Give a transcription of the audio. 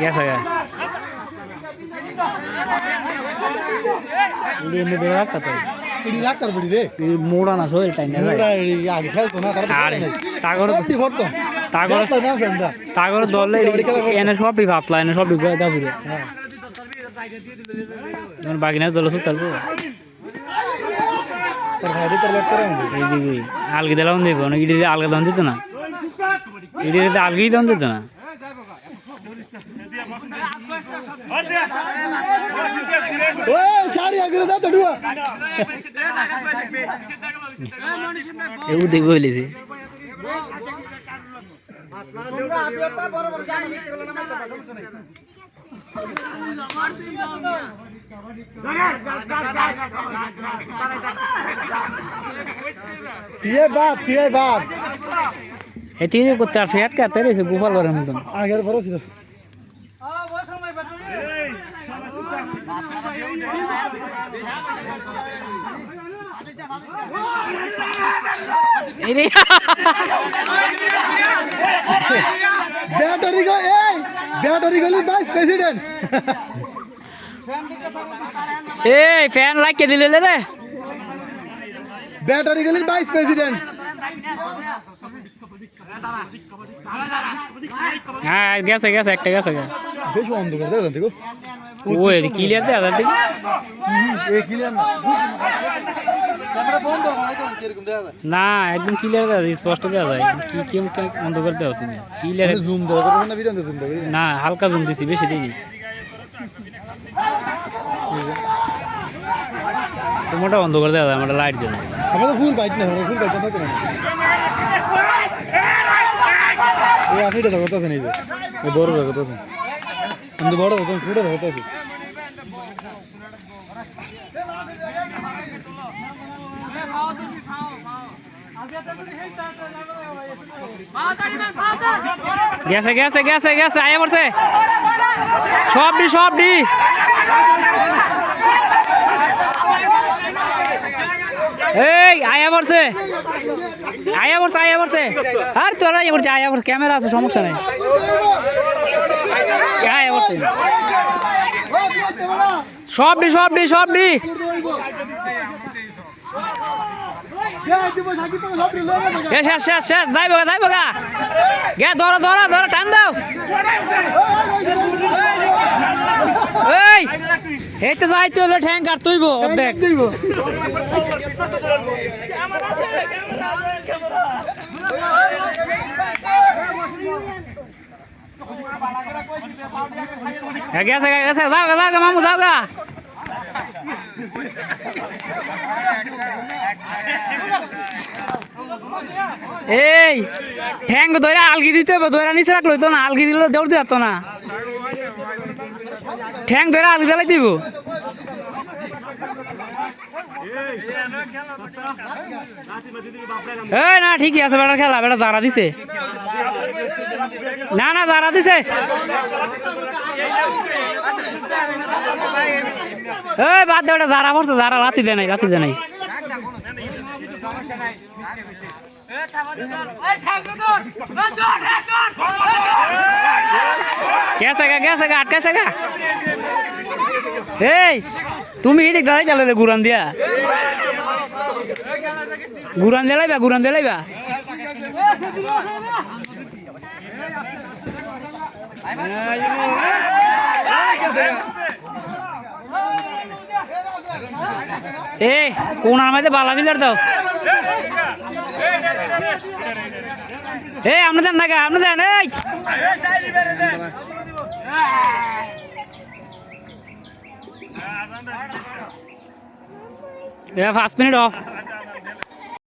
Gas হয়ে টাগর দলে এনে সবই ভাবলা এনে সবই ঘুরে তোমার বাগিনা দল সুতাল তো তোর ভাইরে তোর লট করে আছে এই দিকে আলগি দিলাম দেবো না ইডি আলগা দাম দিত না? ইডি আলগি দাম দিত না? ও শাড়ি আগে দাও তো ডুয়া। এও দেখব হইলেছে সিয়ে বাদ সিয়ে বাদ। এটি করতে আর ফেট কাতে রয়েছে গোপাল ঘরের মতন। আগের বড় ছিল। ব্যাটারি গো এই! ব্যাটারি গলি ভাইস প্রেসিডেন্ট। এই ফ্যান লাগিয়ে দিলে রে। ব্যাটারি গলির ভাইস প্রেসিডেন্ট। হ্যাঁ গেছে গেছে একটা গেছে বেশ অন্ধকার দাদা দেখো। ও ক্লিয়ার আদার দিকে এই ক্লিয়ার না। বন্ধ। না একদম ক্লিয়ার দেওয়া যায় স্পষ্ট দেওয়া যায়। কি কি অন্ধকার দেওয়া তুমি? ক্লিয়ার জুম দেওয়া না ভিডিও জুম না হালকা জুম দিছি বেশি দিইনি। তোমারটা অন্ধকার দেওয়া যায় আমার লাইট দেওয়া আমাদের ফুল বাইট না ফুল বাইট না থাকে না। এই আফিটা তো কথা নেই যে। এই বড় কথা আছে কিন্তু বড় কথা ছোট কথা আছে গেছে গেছে গেছে গেছে, আয়া পড়ছে। সব ডি সব ডি এই, আয়া পড়ছে। আয়া পড়ছে আয়া পড়ছে। আর তোরা আয়া পড়ছে আয়া পড়ছে, ক্যামেরা আছে, সমস্যা নাই আয়া পড়ছে সব ডি সব ডি সব এ শেষ শেষ শেষ। যাই বগা যাই বগা গে ধরো ধরো ধরো টান দাও। এই এইতে যাইতে হলে ঠ্যাং কাট তুইব অর্ধেক। এ, গেছে গেছে। যাও গা যাও গা মামু যাও গা। এই, ঠ্যাং ধরে আলগি দিতে হবে, ধরে নিচে রাখল তো না, আলগি দিলে দৌড় দিতে না। ঠ্যাং ধরে আলগি দিলাই দিব। না, ঠিকই আছে, বেটার খেলা, বেটা যারা দিছে। না না, যারা দিছে। এই বাদ দে ওটা যারা পড়ছে যারা রাতি দে নাই রাতি দে নাই গেছে গা গেছে গা আটকাছে গা এই তুমি এদিক দাঁড়াই রে গুরান দিয়া গুরান দিলাইবা গুরান দিলাইবা এই, কোন আমাদের বালা মিলার দাও। এ আপনি দেন না আপনি দেন, এই। পাঁচ মিনিট অফ